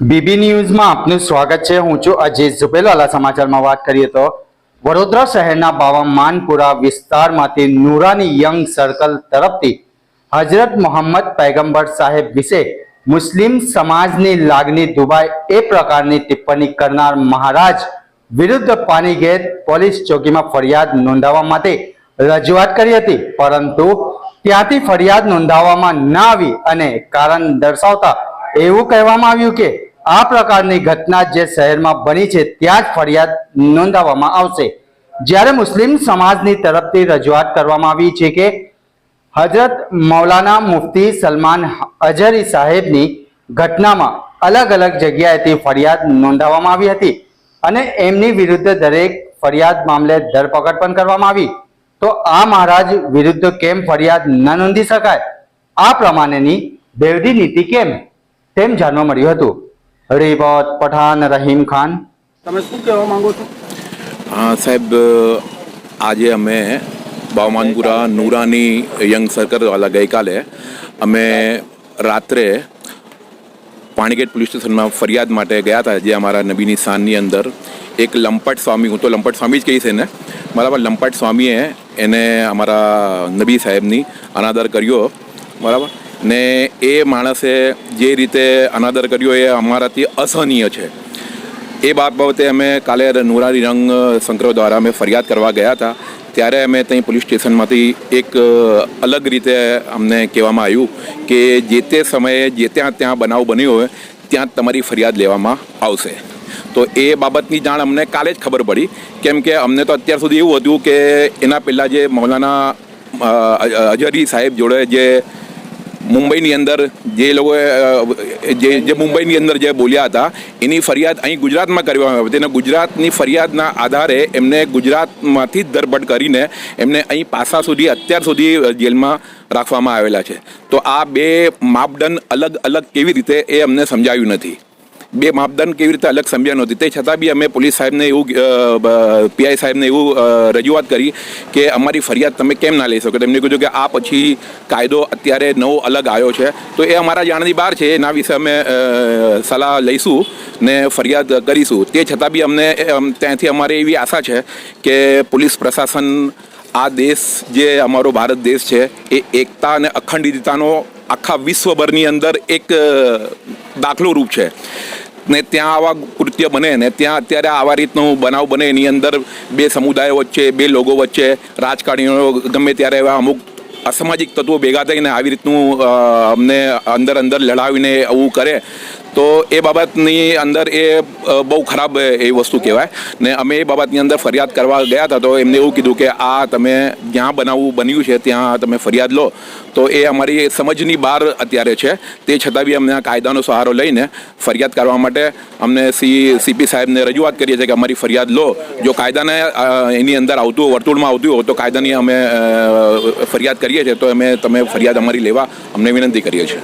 BB ન્યૂઝમાં આપનું સ્વાગત છે. હું છું અજય ઝુબેલાલા સમાચારમાં વાત કરીએ તો વડોદરા શહેરના બાવા માનપુરા વિસ્તારમાંથી નુરાની યંગ સર્કલ તરફથી હજરત મોહમ્મદ પૈગંબર સાહેબ વિશે મુસ્લિમ સમાજની લાગણી દુબાય એ પ્રકારની ટિપ્પણી કરનાર મહારાજ વિરુદ્ધ પાનીગેટ પોલીસ ચોકીમાં ફરિયાદ નોંધાવવા માટે રજૂઆત કરી હતી. પરંતુ ત્યાંથી ફરિયાદ નોંધાવવામાં ના આવી અને કારણ દર્શાવતા એવું કહેવામાં આવ્યું કે આ પ્રકારની ઘટના જે શહેરમાં બની છે, ત્યાં જ ફરિયાદ નોંધાવવામાં આવશે. જ્યારે મુસ્લિમ સમાજની તરફથી રજૂઆત કરવામાં આવી છે કે હજરત મૌલાના મુફતી સલમાન અઝહરી સાહેબની ઘટનામાં અલગ અલગ જગ્યાએથી ફરિયાદ નોંધાવવામાં આવી હતી અને એમની વિરુદ્ધ દરેક ફરિયાદ મામલે ધરપકડ પણ કરવામાં આવી. તો આ મહારાજ વિરુદ્ધ કેમ ફરિયાદ ન નોંધી શકાય? આ પ્રમાણેની બેવડી નીતિ કેમ? તેમ જાણવા મળ્યું હતું. રિપોર્ટ પઠાન રહીમ ખાન. તમે શું કહેવા માંગો છો? હા સાહેબ આજે અમે બાવમાનપુરા નુરાની યંગ સર્કલવાલા ગઈકાલે અમે રાત્રે પાણીગેટ પોલીસ સ્ટેશનમાં ફરિયાદ માટે ગયા હતા જે અમારા નબીની શાનની અંદર એક લંપટ સ્વામી હું તો લંપટ સ્વામી જ કહીશ એને બરાબર લંપટ સ્વામીએ એને અમારા નબી સાહેબની અનાદર કર્યો બરાબર. ને એ માણસે જે રીતે અનાદર કર્યો એ અમારાથી અસહનીય છે. એ બાબતે અમે કાલે નુરારી રંગ સંગ્રહ દ્વારા અમે ફરિયાદ કરવા ગયા હતા. ત્યારે અમે ત્યાં પોલીસ સ્ટેશનમાંથી એક અલગ રીતે અમને કહેવામાં આવ્યું કે જે તે સમયે જે ત્યાં ત્યાં બનાવ બન્યો હોય ત્યાં તમારી ફરિયાદ લેવામાં આવશે. તો એ બાબતની જાણ અમને કાલે જ ખબર પડી. કેમ કે અમને તો અત્યાર સુધી એવું હતું કે એના પહેલાં જે મૌલાના અ, અ, સાહેબ જોડે જે મુંબઈની અંદર જે લોકોએ જે જે મુંબઈની અંદર જે બોલ્યા હતા, એની ફરિયાદ અહીં ગુજરાતમાં કરવામાં આવી. હતી અને ગુજરાતની ફરિયાદના આધારે એમને ગુજરાતમાંથી ધરપકડ કરીને એમને અહીં પાસા સુધી, અત્યાર સુધી જેલમાં રાખવામાં આવેલા છે. તો આ બે માપદંડ અલગ અલગ કેવી રીતે એ અમને સમજાવ્યું નથી. બે માપદંડ કેવી રીતે અલગ સમજ્યા નહોતી તે છતાં બી અમે પોલીસ સાહેબને એવું પીઆઈ સાહેબને એવું રજૂઆત કરી કે અમારી ફરિયાદ તમે કેમ ના લઈ શકો? તેમને કીધું કે આ પછી કાયદો અત્યારે નવો અલગ આવ્યો છે. તો એ અમારા જાણની બહાર છે. એના વિશે અમે સલાહ લઈશું ને ફરિયાદ કરીશું. તે છતાં બી અમને ત્યાંથી અમારે એવી આશા છે કે પોલીસ પ્રશાસન આ દેશ જે અમારો ભારત દેશ છે, એ એકતા અને અખંડિતતાનો આખા વિશ્વભરની અંદર એક દાખલો રૂપ છે. ને ત્યાં આવા કૃત્ય બને ને ત્યાં અત્યારે આવા રીતનું બનાવ બને. એની અંદર બે સમુદાયો વચ્ચે, બે લોકો વચ્ચે રાજકારણીઓ ગમે ત્યારે એવા અમુક અસામાજિક તત્વો ભેગા થઈને આવી રીતનું અમને અંદર અંદર લડાવીને આવું કરે. તો એ બાબતની અંદર એ બહુ ખરાબ એ વસ્તુ કહેવાય. ને અમે એ બાબતની અંદર ફરિયાદ કરવા ગયા હતા તો એમને એવું કીધું કે, આ તમે જ્યાં બનાવવું બન્યું છે, ત્યાં તમે ફરિયાદ લો. તો એ અમારી સમજની બહાર અત્યારે છે. તે છતાં બી અમને આ કાયદાનો સહારો લઈને ફરિયાદ કરવા માટે અમને સી, સીપી સાહેબને રજૂઆત કરીએ છીએ કે, અમારી ફરિયાદ લો. જો કાયદાને એની અંદર આવતું, વર્તુળમાં આવતું હોય તો કાયદાની અમે ફરિયાદ કરીએ છીએ. તો અમે, તમે ફરિયાદ અમારી લેવા અમને વિનંતી કરીએ છીએ.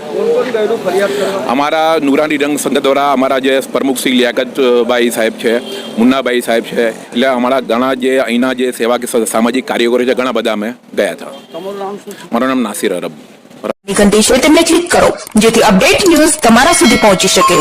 અમારા નુરાની રંગ સંઘ દ્વારા અમારા જે પ્રમુખ શ્રી લિયાકતભાઈ સાહેબ છે મુન્નાભાઈ સાહેબ છે એટલે અમારા ઘણા જે અહીંના જે સેવા કે સામાજિક કાર્યકરો છે ઘણા બધા અમે ગયા હતા. મારું નામ નાસિર અરબ છે તેમને ક્લિક કરો જેથી અપડેટ ન્યૂઝ તમારા સુધી પહોંચી શકે.